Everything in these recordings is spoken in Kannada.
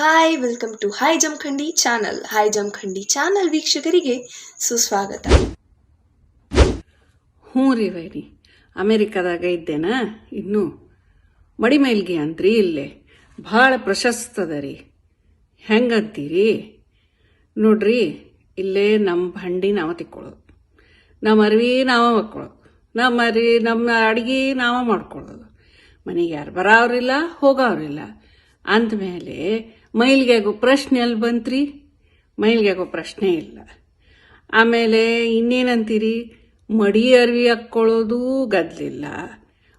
Hi welcome to hi Jamakhandi channel hi Jamakhandi channel ವೀಕ್ಷಕರಿಗೆ ಸುಸ್ವಾಗತ. ಹ್ಞೂ ರೀ ವೈರಿ. ಅಮೇರಿಕಾದಾಗ ಇದ್ದೇನ? ಇನ್ನು ಮಡಿಮೈಲ್ಗೆ ಅಂತ್ರಿ ಇಲ್ಲೇ. ಭಾಳ ಪ್ರಶಸ್ತದ ರೀ ಹೆಂಗಂತೀರಿ? ನೋಡ್ರಿ, ಇಲ್ಲೇ ನಮ್ಮ ಬಂಡಿ ನಾವು ತಿಕ್ಕೊಳ್ಳೋದು. ನಮ್ಮ ಅರಿವಿ ನಾವ ಮಕ್ಕೊಳ್ಳೋದು. ನಮ್ಮ ಅರಿ ನಮ್ಮ ಅಡಿಗೆ ನಾವ ಮಾಡ್ಕೊಳ್ಳೋದು. ಮನೆಗೆ ಯಾರು ಬರೋವ್ರಿಲ್ಲ, ಹೋಗೋವ್ರಿಲ್ಲ. ಅಂದಮೇಲೆ ಮೈಲ್ಗ್ಯಾಗೋ ಪ್ರಶ್ನೆ ಅಲ್ಲಿ ಬಂತ್ರಿ? ಮೈಲ್ಗ್ಯಾಗೋ ಪ್ರಶ್ನೆ ಇಲ್ಲ. ಆಮೇಲೆ ಇನ್ನೇನಂತೀರಿ? ಮಡಿ ಅರಿವಿ ಹಾಕ್ಕೊಳ್ಳೋದು ಗದ್ಲಿಲ್ಲ.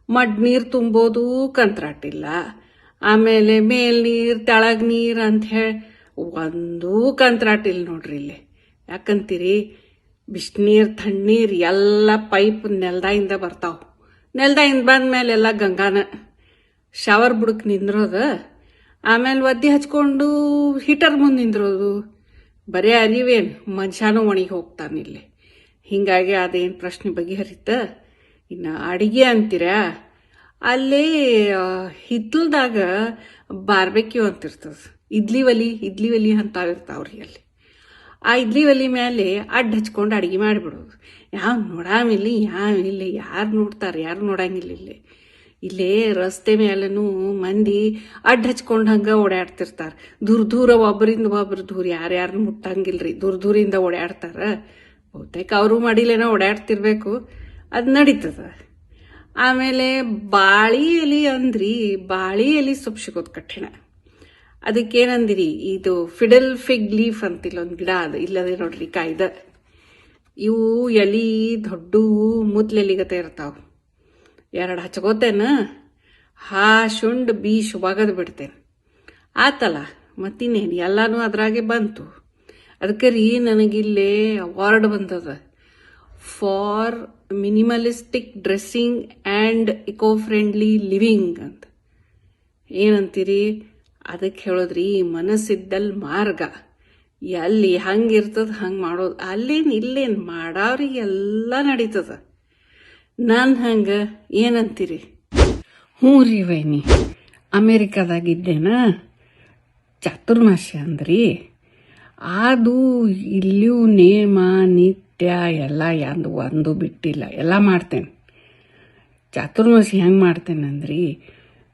ಮಡ್ ನೀರು ತುಂಬೋದು ಕಂತ್ರಾಟಿಲ್ಲ. ಆಮೇಲೆ ಮೇಲ್ ನೀರು, ತಳಗ್ ನೀರು ಅಂತ ಹೇಳಿ ಒಂದೂ ಕಂತ್ರಾಟಿಲ್ಲ ನೋಡ್ರಿ ಇಲ್ಲಿ. ಯಾಕಂತೀರಿ? ಬಿಸಿನೀರು ತಣ್ಣೀರು ಎಲ್ಲ ಪೈಪ್ ನೆಲ್ದಾಯಿಂದ ಬರ್ತಾವ. ನೆಲ್ದಾಯಿಂದ ಬಂದ್ಮೇಲೆ ಎಲ್ಲ ಗಂಗಾನ. ಶವರ್ ಬುಡಕ್ಕೆ ನಿಂದ್ರೋದ? ಆಮೇಲೆ ಒದ್ದೆ ಹಚ್ಕೊಂಡು ಹೀಟರ್ ಮುಂದೆ ನಿಂದ್ರೋದು. ಬರೀ ಅರಿವೇನು ಮನುಷ್ಯನೂ ಒಣಗಿ ಹೋಗ್ತಾನಿಲ್ಲಿ ಹಿಂಗಾಗಿ ಅದೇನು ಪ್ರಶ್ನೆ ಬಗೆಹರಿತ? ಇನ್ನು ಅಡಿಗೆ ಅಂತೀರಾ? ಅಲ್ಲಿ ಹಿತ್ತಲ್ದಾಗ ಬಾರ್ಬೆಕ್ಯೂ ಅಂತ ಇರ್ತದ. ಇಡ್ಲಿ ಒಲಿ ಇಡ್ಲಿ ಒಲಿ ಅಂತಾವಿರ್ತಾವ್ರಿ ಅಲ್ಲಿ. ಆ ಇಡ್ಲಿ ಒಲಿ ಮೇಲೆ ಅಡ್ಡ ಹಚ್ಕೊಂಡು ಅಡಿಗೆ ಮಾಡಿಬಿಡೋದು. ಯಾವ ನೋಡಾಮಿಲ್ಲ ಯಾವ ಇಲ್ಲಿ, ಯಾರು ನೋಡ್ತಾರೆ, ಯಾರು ನೋಡಂಗಿಲ್ಲ ಇಲ್ಲಿ. ಇಲ್ಲೇ ರಸ್ತೆ ಮೇಲೂ ಮಂದಿ ಅಡ್ಡ ಹಚ್ಕೊಂಡು ಹಂಗೆ ಓಡಾಡ್ತಿರ್ತಾರೆ. ದೂರ ದೂರ ಒಬ್ಬರಿಂದ ಒಬ್ರು ದೂರ ಯಾರ್ಯಾರನ್ನ ಮುಟ್ಟಂಗಿಲ್ರಿ. ದೂರ ದೂರಿಂದ ಓಡಾಡ್ತಾರ. ಬಹುತೇಕ ಅವರು ಮಡಿಲೇನ ಓಡಾಡ್ತಿರ್ಬೇಕು. ಅದು ನಡೀತದ. ಆಮೇಲೆ ಬಾಳಿ ಎಲೆ ಅಂದ್ರಿ, ಬಾಳಿ ಎಲೆ ಸೊಪ್ಪು ಸಿಗೋದು ಕಠಿಣ. ಅದಕ್ಕೇನಂದಿರಿ, ಇದು ಫಿಡಲ್ ಫಿಗ್ ಲೀಫ್ ಅಂತಿಲ್ಲೊಂದು ಗಿಡ ಅದು ಇಲ್ಲದೆ ನೋಡ್ರಿ ಕಾಯ್ದ. ಇವು ಎಲಿ ದೊಡ್ಡ ಮುತ್ಲೆಲಿಗತೆ ಇರ್ತಾವ. ಎರಡು ಹಚ್ಕೋತೇನ? ಹಾ ಶುಂಡ್ ಬೀಶ್ ಒಗದು ಬಿಡ್ತೇನೆ. ಆತಲ್ಲ ಮತ್ತಿನ್ನೇನು? ಎಲ್ಲಾನು ಅದ್ರಾಗೆ ಬಂತು. ಅದಕ್ಕೆ ರೀ ನನಗಿಲ್ಲೇ ಅವಾರ್ಡ್ ಬಂದದ. For minimalistic dressing and eco friendly living ಅಂತ. ಏನಂತೀರಿ? ಅದಕ್ಕೆ ಹೇಳೋದ್ರಿ, ಮನಸ್ಸಿದ್ದಲ್ ಮಾರ್ಗ. ಎಲ್ಲಿ ಹಂಗಿರ್ತದ ಹಂಗೆ ಮಾಡೋದು. ಅಲ್ಲೇನು ಇಲ್ಲೇನು ಮಾಡೋರಿಗೆಲ್ಲ ಎಲ್ಲ ನಡೀತದ. ನಾನು ಹಂಗೆ ಏನಂತೀರಿ? ಹ್ಞೂ ರೀ ವೈನಿ. ಅಮೇರಿಕಾದಾಗಿದ್ದೇನ? ಚಾತುರ್ಮಾಸ್ಯ ಅಂದ್ರಿ. ಅದು ಇಲ್ಲಿಯೂ ನೇಮ, ನಿತ್ಯ, ಎಲ್ಲ ಎಂದು ಒಂದು ಬಿಟ್ಟಿಲ್ಲ. ಎಲ್ಲ ಮಾಡ್ತೇನೆ. ಚಾತುರ್ಮಾಸಿ ಹೆಂಗೆ ಮಾಡ್ತೇನೆ ಅಂದ್ರಿ,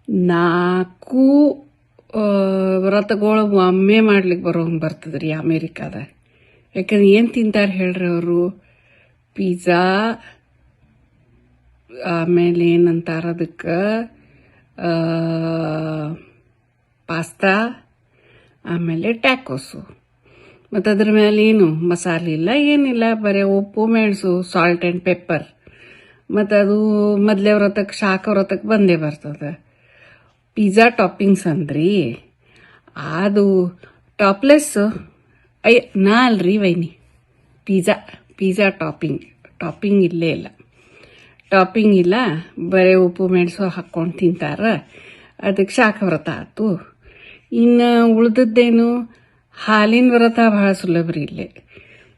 ನಾಲ್ಕು ವ್ರತಗಳು ಒಮ್ಮೆ ಮಾಡ್ಲಿಕ್ಕೆ ಬರೋಂಗೆ ಬರ್ತದೆ ರೀ ಅಮೇರಿಕಾದಾಗ ಯಾಕಂದ್ರೆ ಏನು ತಿಂತಾರೆ ಹೇಳ್ರಿ ಅವರು? ಪಿಜ್ಜಾ ಆಮೇಲೆ ಏನಂತಾರೆ ಅದಕ್ಕೆ? ಪಾಸ್ತಾ, ಆಮೇಲೆ ಟ್ಯಾಕೋಸು. ಮತ್ತು ಅದ್ರ ಮೇಲೆ ಏನು? ಮಸಾಲೆ ಇಲ್ಲ, ಏನಿಲ್ಲ. ಬರೀ ಉಪ್ಪು, ಮೆಣಸು ಸಾಲ್ಟ್ ಆ್ಯಂಡ್ ಪೆಪ್ಪರ್ ಮತ್ತು ಅದು ಮೊದಲೇ ವ್ರತಕ್ಕೆ ಶಾಖ ವ್ರತಕ್ಕೆ ಬಂದೇ ಬರ್ತದೆ. ಪಿಜ್ಜಾ ಟಾಪಿಂಗ್ಸ್ ಅಂದ್ರಿ. ಅದು ಟಾಪ್ಲೆಸ್ ಐ, ನಾ ಅಲ್ರಿ ವೈನಿ. ಪಿಜ್ಜಾ ಪಿಜ್ಜಾ ಟಾಪಿಂಗ್ ಟಾಪಿಂಗ್ ಇಲ್ಲೇ ಇಲ್ಲ. ಟಾಪಿಂಗ್ ಇಲ್ಲ, ಬರೇ ಉಪ್ಪು ಮೆಣಸು ಹಾಕ್ಕೊಂಡು ತಿಂತಾರ. ಅದಕ್ಕೆ ಶಾಖ ವ್ರತ ಆಯ್ತು. ಇನ್ನು ಉಳ್ದದ್ದೇನು, ಹಾಲಿನ ವ್ರತ ಭಾಳ ಸುಲಭ ರೀ ಇಲ್ಲೇ.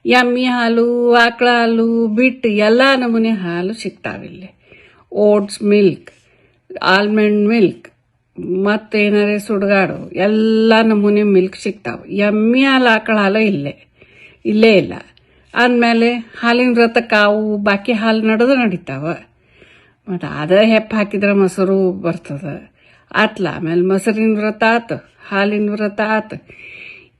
ಎಮ್ಮಿ ಹಾಲು, ಆಕಳ ಹಾಲು ಬಿಟ್ಟು ಎಲ್ಲ ನಮೂನೆ ಹಾಲು ಸಿಗ್ತಾವಿಲ್ಲಿ ಓಟ್ಸ್ ಮಿಲ್ಕ್, ಆಲ್ಮಂಡ್ ಮಿಲ್ಕ್, ಮತ್ತೇನಾರೇ ಸುಡ್ಗಾಡು, ಎಲ್ಲ ನಮೂನೆ ಮಿಲ್ಕ್ ಸಿಗ್ತಾವೆ. ಎಮ್ಮಿ ಹಾಲು, ಆಕಳ ಹಾಲು ಇಲ್ಲೇ ಇಲ್ಲೇ ಇಲ್ಲ. ಅಂದಮೇಲೆ ಹಾಲಿನ ರಥ ಕಾವು, ಬಾಕಿ ಹಾಲು ನಡೆದು ನಡೀತಾವ. ಮತ್ತು ಅದೇ ಹೆಪ್ಪು ಹಾಕಿದ್ರೆ ಮೊಸರು ಬರ್ತದ. ಆತ್ಲ, ಆಮೇಲೆ ಮೊಸರಿನ ವ್ರತ ಆತು, ಹಾಲಿನ ವ್ರತ ಆತು.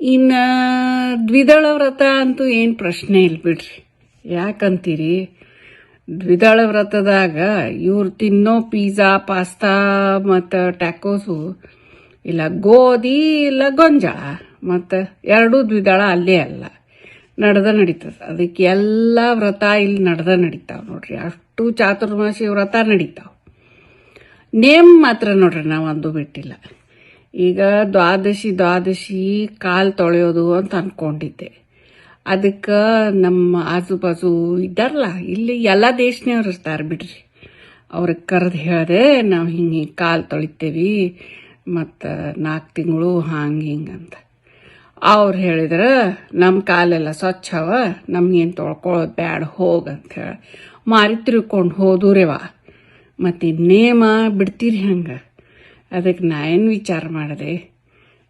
ಇನ್ನು ದ್ವಿದಳ ವ್ರತ ಅಂತೂ ಏನು ಪ್ರಶ್ನೆ ಇಲ್ಲ ಬಿಡ್ರಿ. ಯಾಕಂತೀರಿ? ದ್ವಿದಳ ವ್ರತದಾಗ ಇವ್ರು ತಿನ್ನೋ ಪಿಜ್ಜಾ, ಪಾಸ್ತಾ, ಮತ್ತು ಟ್ಯಾಕೋಸು, ಇಲ್ಲ ಗೋಧಿ, ಇಲ್ಲ ಗೊಂಜಾಳ, ಮತ್ತು ಎರಡೂ ದ್ವಿದಳ ಅಲ್ಲೇ ಅಲ್ಲ. ನಡೆದ ನಡೀತದೆ. ಅದಕ್ಕೆ ಎಲ್ಲ ವ್ರತ ಇಲ್ಲಿ ನಡೆದ ನಡೀತಾವೆ ನೋಡ್ರಿ. ಅಷ್ಟು ಚಾತುರ್ಮಾಸಿ ವ್ರತ ನಡೀತಾವೆ. ನೇಮ್ ಮಾತ್ರ ನೋಡ್ರಿ ನಾವು ಅಂದು ಬಿಟ್ಟಿಲ್ಲ. ಈಗ ದ್ವಾದಶಿ ದ್ವಾದಶಿ ಕಾಲು ತೊಳೆಯೋದು ಅಂತ ಅನ್ಕೊಂಡಿದ್ದೆ. ಅದಕ್ಕೆ ನಮ್ಮ ಆಜು ಬಾಜು ಇದ್ದಾರಲ್ಲ, ಇಲ್ಲಿ ಎಲ್ಲ ದೇಶನವ್ರು ಇರ್ತಾರೆ ಬಿಡ್ರಿ. ಅವ್ರಿಗೆ ಕರೆದು ಹೇಳಿದೆ ನಾವು ಹಿಂಗೆ ಕಾಲು ತೊಳಿತೇವಿ, ಮತ್ತು ನಾಲ್ಕು ತಿಂಗಳು ಹಂಗೆ ಹಿಂಗೆ ಅಂತ. ಅವ್ರು ಹೇಳಿದ್ರೆ ನಮ್ಮ ಕಾಲೆಲ್ಲ ಸ್ವಚ್ಛ ಅವ ನಮ್ಗೇನು ತೊಳ್ಕೊಳ್ಳೋದು ಬ್ಯಾಡ ಹೋಗಂತ ಹೇಳಿ. ಮಾರಿ ತಿರ್ಕೊಂಡು ಹೋದೂರೇವ ಮತ್ತು ನೇಮ ಬಿಡ್ತೀರಿ ಹಂಗೆ. ಅದಕ್ಕೆ ನಾ ಏನು ವಿಚಾರ ಮಾಡಿದೆ?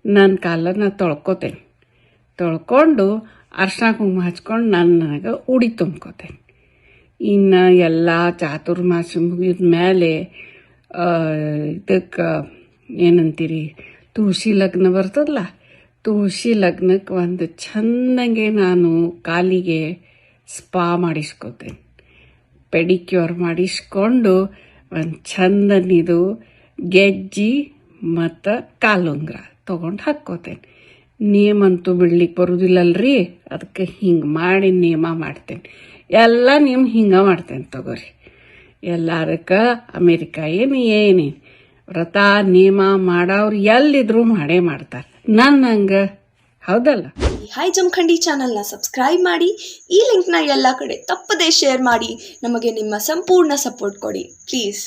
ನನ್ನ ಕಾಲನ್ನ ತೊಳ್ಕೊತೇನೆ. ತೊಳ್ಕೊಂಡು ಅರ್ಶಿನ ಕುಂಕುಮ ಹಚ್ಕೊಂಡು ನಾನು ನನಗೆ ಉಡಿ ತುಂಬ್ಕೋತೇನೆ. ಇನ್ನು ಎಲ್ಲ ಚಾತುರ್ಮಾಸ ಮುಗಿದ ಮೇಲೆ ಇದಕ್ಕೆ, ಏನಂತೀರಿ, ತುಳಸಿ ಲಗ್ನ ಬರ್ತದಲ್ಲ ತುಳಸಿ ಲಗ್ನಕ್ಕೆ ಒಂದು ಚೆನ್ನಾಗೆ ನಾನು ಕಾಲಿಗೆ ಸ್ಪಾ ಮಾಡಿಸ್ಕೋತೇನೆ. ಪೆಡಿಕ್ಯೂರ್ ಮಾಡಿಸ್ಕೊಂಡು ಒಂದು ಚಂದನಿದು ಗೆಜ್ಜಿ ಮತ್ತು ಕಾಲುಂಗ್ರ ತೊಗೊಂಡು ಹಾಕ್ಕೋತೇನೆ. ನೇಮಂತೂ ಬಿಡ್ಲಿಕ್ಕೆ ಬರೋದಿಲ್ಲಲ್ರಿ ಅದಕ್ಕೆ ಹಿಂಗೆ ಮಾಡಿ ನೇಮ ಮಾಡ್ತೇನೆ. ಎಲ್ಲ ನಿಮ್ಮ ಹಿಂಗೆ ಮಾಡ್ತೇನೆ ತಗೋರಿ. ಎಲ್ಲದಕ್ಕೆ ಅಮೇರಿಕ ಏನು ಏನೇನು ವ್ರತ ನೇಮ ಮಾಡೋರು ಎಲ್ಲಿದ್ರೂ ಮಾಡೇ ಮಾಡ್ತಾರೆ. ನನ್ನ ಹಂಗೆ. ಹೌದಲ್ಲ? ಹಾಯ್ ಜಮಖಂಡಿ ಚಾನಲ್ನ ಸಬ್ಸ್ಕ್ರೈಬ್ ಮಾಡಿ, ಈ ಲಿಂಕ್ನ ಎಲ್ಲ ಕಡೆ ತಪ್ಪದೇ ಶೇರ್ ಮಾಡಿ, ನಮಗೆ ನಿಮ್ಮ ಸಂಪೂರ್ಣ ಸಪೋರ್ಟ್ ಕೊಡಿ ಪ್ಲೀಸ್